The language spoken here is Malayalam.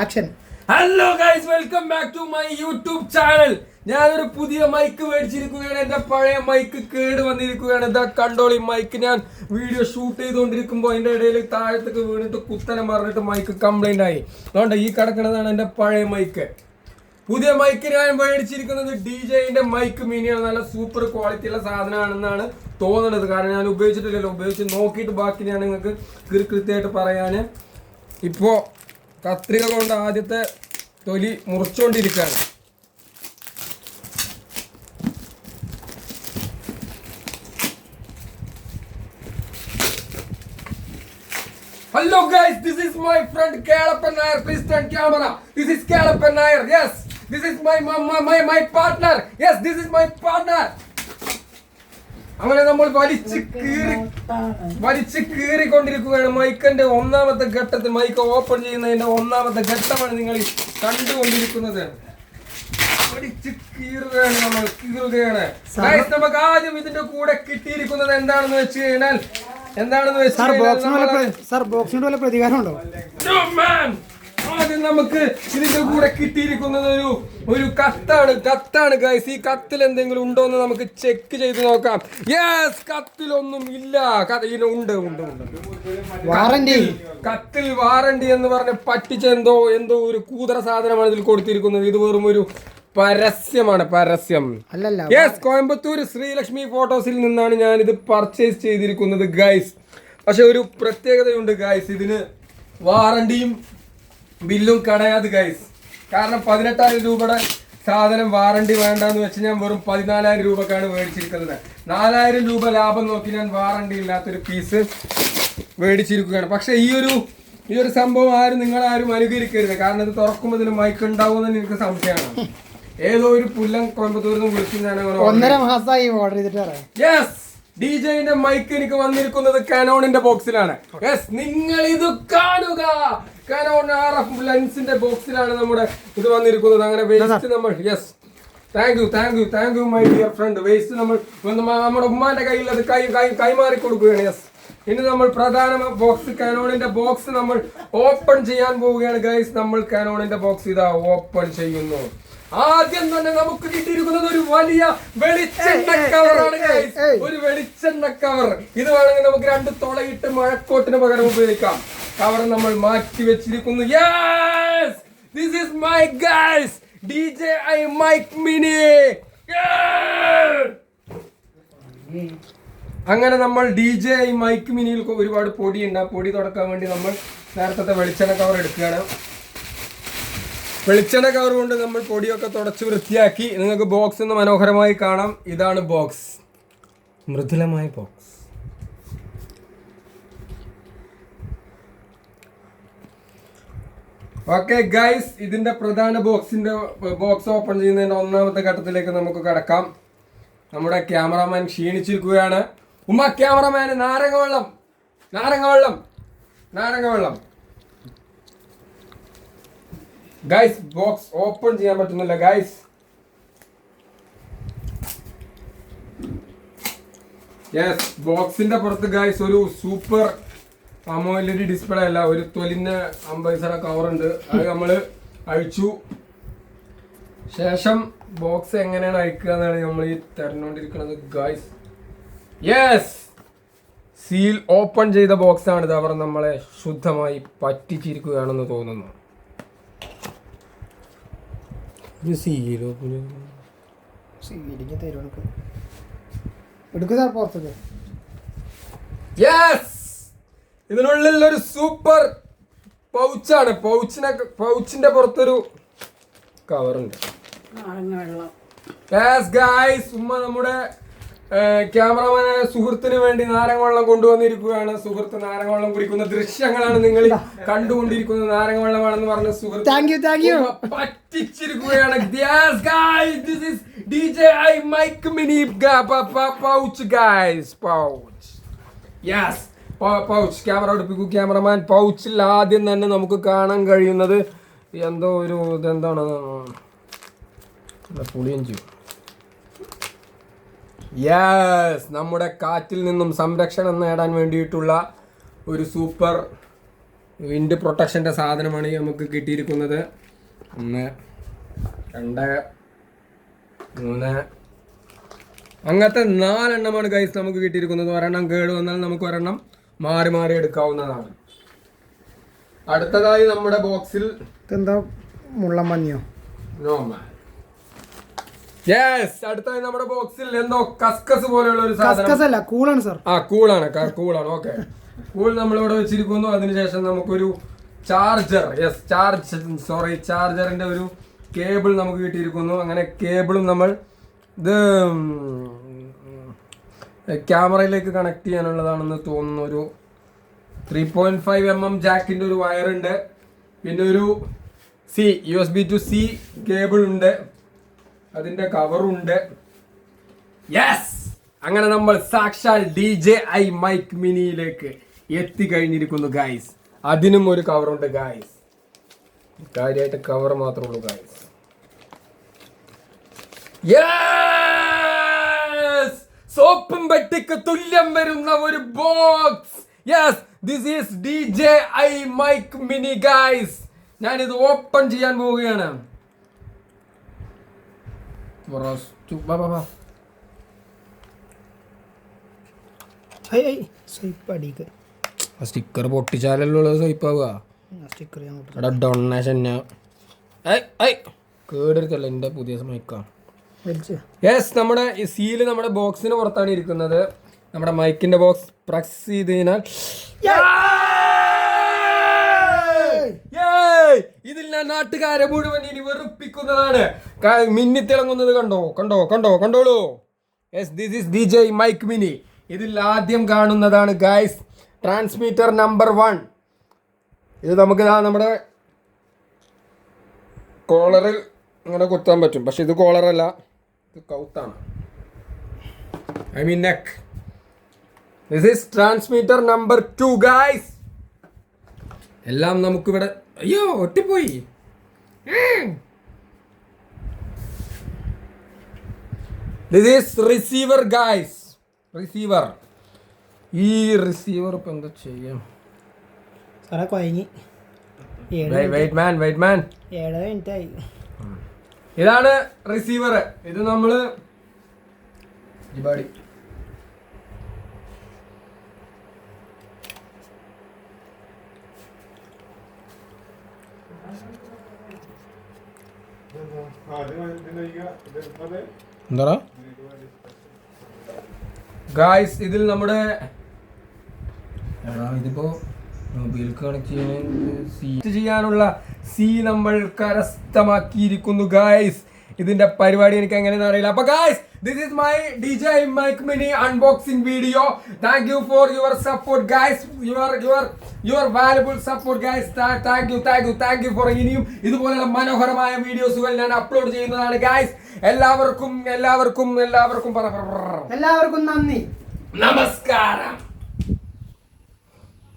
Action. Hello guys welcome back to my YouTube channel ഞാനൊരു പുതിയ മൈക്ക് മേടിച്ചിരിക്കുകയാണ്. എന്റെ പഴയ മൈക്ക് കേട് വന്നിരിക്കുകയാണ്. എന്താ കണ്ടോളി മൈക്ക് ഞാൻ വീഡിയോ ഷൂട്ട് ചെയ്തുകൊണ്ടിരിക്കുമ്പോൾ അതിന്റെ ഇടയിൽ താഴത്തേക്ക് വീണിട്ട് കുത്തനെ മറിഞ്ഞിട്ട് മൈക്ക് കംപ്ലൈന്റ് ആയി. അതുകൊണ്ട് ഈ കിടക്കുന്നതാണ് എന്റെ പഴയ മൈക്ക് പുതിയ മൈക്ക് ഞാൻ മേടിച്ചിരിക്കുന്നത് ഡി ജെന്റെ മൈക്ക് മിനിയാണ് നല്ല സൂപ്പർ ക്വാളിറ്റി ഉള്ള സാധനമാണെന്നാണ് തോന്നുന്നത് കാരണം ഞാൻ ഉപയോഗിച്ചിട്ടില്ലല്ലോ. ഉപയോഗിച്ച് നോക്കിയിട്ട് ബാക്കി ഞാൻ നിങ്ങൾക്ക് കൃത്യമായിട്ട് പറയാൻ ഇപ്പോൾ കത്രിക കൊണ്ട് ആദ്യത്തെ തൊലി മുറിച്ചുകൊണ്ടിരിക്കുകയാണ് hello guys this is my friend Kelappan Nair please turn camera this is Kelappan Nair yes this is my my my partner yes this is my partner അങ്ങനെ നമ്മൾ വലിച്ചു കീറി വലിച്ചു കീറിക്കൊണ്ടിരിക്കുകയാണ് മൈക്കന്റെ ഒന്നാമത്തെ ഘട്ടത്തിൽ. മൈക്ക് ഓപ്പൺ ചെയ്യുന്നതിന്റെ ഒന്നാമത്തെ ഘട്ടമാണ് നിങ്ങൾ കണ്ടുകൊണ്ടിരിക്കുന്നത്. വലിച്ച് കീറുകയാണ് നമ്മൾ കീറുകയാണ്. നമുക്ക് ആദ്യം ഇതിന്റെ കൂടെ കിട്ടിയിരിക്കുന്നത് എന്താണെന്ന് വെച്ച് കഴിഞ്ഞാൽ എന്താണെന്ന് വെച്ചാൽ സാർ നമുക്ക് ഇതിന്റെ കൂടെ കിട്ടിയിരിക്കുന്നത് ഒരു ഒരു കത്താണ്. കത്താണ് ഗൈസ് ഈ കത്തിൽ എന്തെങ്കിലും ഉണ്ടോ എന്ന് നമുക്ക് ചെക്ക് ചെയ്ത് നോക്കാം. യെസ് കത്തിലൊന്നും ഇല്ല. ഉണ്ട് ഉണ്ട് ഉണ്ട് വാറന്റി കത്തിൽ വാറണ്ടി എന്ന് പറഞ്ഞ പറ്റിച്ച എന്തോ എന്തോ ഒരു കൂതറ സാധനമാണ് ഇതിൽ കൊടുത്തിരിക്കുന്നത്. ഇത് വെറും ഒരു പരസ്യമാണ് പരസ്യം. അല്ലല്ല യെസ് കോയമ്പത്തൂർ ശ്രീലക്ഷ്മി ഫോട്ടോസിൽ നിന്നാണ് ഞാൻ ഇത് പർച്ചേസ് ചെയ്തിരിക്കുന്നത് ഗൈസ് പക്ഷെ ഒരു പ്രത്യേകതയുണ്ട് ഗൈസ് ഇതിന് വാറണ്ടിയും ബില്ലും കടയാത് ഗൈസ് കാരണം പതിനെട്ടായിരം രൂപയുടെ സാധനം വാറണ്ടി വേണ്ടെന്ന് വെച്ച് ഞാൻ വെറും പതിനാലായിരം രൂപക്കാണ് മേടിച്ചിരിക്കുന്നത്. നാലായിരം രൂപ ലാഭം നോക്കി ഞാൻ വാറണ്ടി ഇല്ലാത്തൊരു പീസ് മേടിച്ചിരിക്കുകയാണ്. പക്ഷേ ഈ ഒരു ഈ ഒരു സംഭവം ആരും നിങ്ങളാരും അനുകരിക്കരുത്. കാരണം ഇത് തുറക്കുമ്പോൾ ഇതിന് മൈക്ക് ഉണ്ടാവുമെന്ന് എനിക്ക് സംശയമാണ്. ഏതോ ഒരു പുല്ലം കോയമ്പത്തൂരിൽ നിന്ന് വിളിച്ചു ഞാൻ ഒന്നര മാസമായി ഓർഡർ ചെയ്തിട്ടാണ് യെസ് ഡി ജെന്റെ മൈക്ക് എനിക്ക് വന്നിരിക്കുന്നത് കാനോണിന്റെ ബോക്സിലാണ് യെസ് നിങ്ങൾ ഇത് കാണുക. കാനോൺ ആർ എഫ് ലെൻസിന്റെ ബോക്സിലാണ് നമ്മുടെ ഇത് വന്നിരിക്കുന്നത്. അങ്ങനെ വേസ്റ്റ് നമ്മൾ yes thank you thank you thank you my dear friend waste നമ്മൾ നമ്മുടെ ഉമ്മാന്റെ കയ്യിൽ അത് കൈ കൈ കൈമാറി കൊടുക്കുകയാണ്. യെസ് ഇനി നമ്മൾ പ്രധാന ബോക്സ് കാനോണിന്റെ ബോക്സ് നമ്മൾ ഓപ്പൺ ചെയ്യാൻ പോവുകയാണ്. ഗൈസ് നമ്മൾ കാനോണിന്റെ ബോക്സ് ഇതാ ഓപ്പൺ ചെയ്യുന്നു. ആദ്യം തന്നെ നമുക്ക് കിട്ടിയിരിക്കുന്നത് ഒരു വലിയ വെളിച്ചെണ്ണ കവറാണ്. ഏയ്. ഒരു വെളിച്ചെണ്ണ കവർ ഇത് വേണമെങ്കിൽ നമുക്ക് രണ്ട് തുളയിട്ട് മഴക്കോട്ടിന് പകരം ഉപയോഗിക്കാം. കവർ നമ്മൾ മാറ്റി വെച്ചിരിക്കുന്നു. Yes this is my guys D J I mic mini അങ്ങനെ നമ്മൾ ഡി ജെ ഐ മൈക്ക് മിനിയിൽ ഒരുപാട് പൊടിയുണ്ട്. ആ പൊടി തുടക്കാൻ വേണ്ടി നമ്മൾ നേരത്തെ വെളിച്ചെണ്ണ കവർ എടുക്കുകയാണ്. വെളിച്ചെണ്ണ കവർ കൊണ്ട് നമ്മൾ പൊടിയൊക്കെ തുടച്ച് വൃത്തിയാക്കി നിങ്ങൾക്ക് ബോക്സ് ഒന്ന് മനോഹരമായി കാണാം. ഇതാണ് ബോക്സ്. മൃദുലമായ ബോക്സ്. ഓക്കെ ഗൈസ് ഇതിന്റെ പ്രധാന ബോക്സിന്റെ ബോക്സ് ഓപ്പൺ ചെയ്യുന്നതിന്റെ ഒന്നാമത്തെ ഘട്ടത്തിലേക്ക് നമുക്ക് കടക്കാം. നമ്മുടെ ക്യാമറാമാൻ ക്ഷീണിച്ചിരിക്കുകയാണ്. ഉമ്മ ക്യാമറമാന് നാരങ്ങ വെള്ളം നാരങ്ങ വെള്ളം നാരങ്ങ വെള്ളം ഗൈസ് ബോക്സ് ഓപ്പൺ ചെയ്യാൻ പറ്റുന്നില്ല ഗൈസ് യെസ് ബോക്സിന്റെ പുറത്ത് ഗൈസ് ഒരു സൂപ്പർ അമോലഡി ഡിസ്പ്ലേ അല്ല ഒരു തൊലിന് അമ്പൈസറ കവർ ഉണ്ട്. അത് നമ്മൾ അഴിച്ചു. ശേഷം ബോക്സ് എങ്ങനെയാണ് അഴിക്കുക എന്നാണ് നമ്മൾ ഈ തെരഞ്ഞുകൊണ്ടിരിക്കുന്നത് ഗൈസ് യെസ് സീൽ ഓപ്പൺ ചെയ്ത ബോക്സ് ആണ് ഇത്. അവർ നമ്മളെ ശുദ്ധമായി പറ്റിച്ചിരിക്കുകയാണെന്ന് തോന്നുന്നു. ഒരു സീലോ സ്വീകരിക്കാൻ തരും എടുക്കുക സാർ പുറത്തേക്ക്. യെസ് ഇതിനുള്ളിൽ ഒരു സൂപ്പർ പൗച്ചാണ്. പൗച്ചിനെ പൗച്ചിന്റെ പുറത്തൊരു കവറുണ്ട്. യെസ് ഗായ്സ് ഉമ്മ നമ്മുടെ ക്യാമറമാനായ സുഹൃത്തിന് വേണ്ടി നാരങ്ങ വെള്ളം കൊണ്ടുവന്നിരിക്കുകയാണ്. സുഹൃത്ത് നാരങ്ങ വെള്ളം കുടിക്കുന്ന ദൃശ്യങ്ങളാണ് നിങ്ങൾ കണ്ടുകൊണ്ടിരിക്കുന്നത്. നാരങ്ങ വെള്ളമാണെന്ന് പറഞ്ഞ സുഹൃത്ത് thank you thank you പറ്റിച്ചിരിക്കുകയാണ്. Guys guys, this is pa- pouch, guys. Pouch. Pouch camera അടുപ്പിക്കൂ. Cameraman പൗച്ചിൽ ആദ്യം തന്നെ നമുക്ക് കാണാൻ കഴിയുന്നത് എന്തോ ഒരു ഇതെന്താണ്? പുളിയഞ്ചു. യെസ് നമ്മുടെ കാറ്റിൽ നിന്നും സംരക്ഷണം നേടാൻ വേണ്ടിയിട്ടുള്ള ഒരു സൂപ്പർ വിൻഡ് പ്രൊട്ടക്ഷന്റെ സാധനമാണ് നമുക്ക് കിട്ടിയിരിക്കുന്നത്. ഒന്ന് രണ്ട് മൂന്ന്. അങ്ങനത്തെ നാലെണ്ണമാണ് ഗൈസ് നമുക്ക് കിട്ടിയിരിക്കുന്നത്. ഒരെണ്ണം കേട് വന്നാൽ നമുക്ക് ഒരെണ്ണം മാറി മാറി എടുക്കാവുന്നതാണ്. അടുത്തതായി നമ്മുടെ ബോക്സിൽ എന്താ മുള്ളം മഞ്ഞോ? യെസ് അടുത്തതായി നമ്മുടെ ബോക്സിൽ എന്തോ കസ്കസ് പോലെയുള്ള ഒരു സാധനം. അല്ല കൂളാണ് സാർ ആ കൂളാണ് കൂളാണ് ഓക്കെ കൂൾ നമ്മളിവിടെ വെച്ചിരിക്കുന്നു. അതിനുശേഷം നമുക്കൊരു ചാർജർ യെസ് ചാർജ് സോറി ചാർജറിന്റെ ഒരു കേബിൾ നമുക്ക് കിട്ടിയിരിക്കുന്നു. അങ്ങനെ കേബിളും നമ്മൾ ഇത് ക്യാമറയിലേക്ക് കണക്ട് ചെയ്യാനുള്ളതാണെന്ന് തോന്നുന്ന ഒരു three point five M M ജാക്കിന്റെ ഒരു വയറുണ്ട് പിന്നെ ഒരു C U S B to C cable ഉണ്ട്. അതിന്റെ കവറുണ്ട് യെസ് അങ്ങനെ നമ്മൾ സാക്ഷാൽ ഡി ജെ ഐ മൈക്ക് മിനിയിലേക്ക് എത്തിക്കഴിഞ്ഞിരിക്കുന്നു ഗായ്സ് അതിനും ഒരു കവറുണ്ട് ഗായ്സ് കാര്യമായിട്ട് കവർ മാത്രമേ ഉള്ളൂ ഗായ്സ് യെസ് സോപ്പും പെട്ടിക്ക് തുല്യം വരുന്ന ഒരു box yes this is D J I mic mini guys ഞാൻ ഇത് ഓപ്പൺ ചെയ്യാൻ പോവുകയാണ്. സ്റ്റിക്കർ പൊട്ടിച്ചാലല്ലോ. എടാ ഡൊണേഷൻ കേടെടുത്തല്ല എന്റെ പുതിയ മൈക്കാണ് വലിച്ച് യെസ് നമ്മുടെ ഈ സീൽ നമ്മുടെ ബോക്സിന് പുറത്താണ് ഇരിക്കുന്നത്. നമ്മുടെ മൈക്കിന്റെ ബോക്സ് പ്രസ് ചെയ്ത് കഴിഞ്ഞാൽ! ഇതിൽ ഞാൻ നാട്ടുകാരെ മുഴുവൻ ഇനി വെറുപ്പിക്കുന്നതാണ്. മിന്നിത്തിളങ്ങുന്നത് കണ്ടോ? കണ്ടോ? കണ്ടോ? കണ്ടോളൂ. Yes this is D J mic mini ഇതിൽ ആദ്യം കാണുന്നതാണ് ഗൈസ് ട്രാൻസ്മീറ്റർ നമ്പർ വൺ ഇത് നമുക്ക് നമ്മുടെ കോളറിൽ ഇങ്ങനെ കുത്താൻ പറ്റും. പക്ഷെ ഇത് കോളറല്ല ഇത് കൗത്താണ്. I mean neck this is transmitter number two guys എല്ലാം നമുക്കിവിടെ അയ്യോ ഒട്ടിപ്പോയി. This is receiver guys receiver ഈ റിസീവർ ഇപ്പം എന്താ ചെയ്യാം? സാറേ കൊയങ്ങി ഏഴ് വെയിറ്റ് മാൻ വെയിറ്റ് മാൻ ഏഴ് മിനിറ്റ് ആയി ഇതാണ് റിസീവർ ഇത് നമ്മൾ ജിബാടി എന്താ ഗായ്സ് ഇതിൽ നമ്മുടെ എടാ, ഇതിപ്പോ മൊബൈൽ കണക്ട് ചെയ്യാനുള്ള സി നമ്മൾ കരസ്ഥമാക്കിയിരിക്കുന്നു ഗായ്സ് ഇതിന്റെ പരിപാടി എനിക്ക് എങ്ങനെയാണെന്ന് അറിയില്ല. അപ്പൊ guys this is my D J mic mini unboxing video thank you for your support guys your your your valuable support guys thank you thank you thank you for ഇനിയും ഇതുപോലെയുള്ള മനോഹരമായ വീഡിയോസുകൾ ഞാൻ അപ്ലോഡ് ചെയ്യുന്നതാണ് ഗായ്സ് എല്ലാവർക്കും എല്ലാവർക്കും എല്ലാവർക്കും എല്ലാവർക്കും നന്ദി. നമസ്കാരം.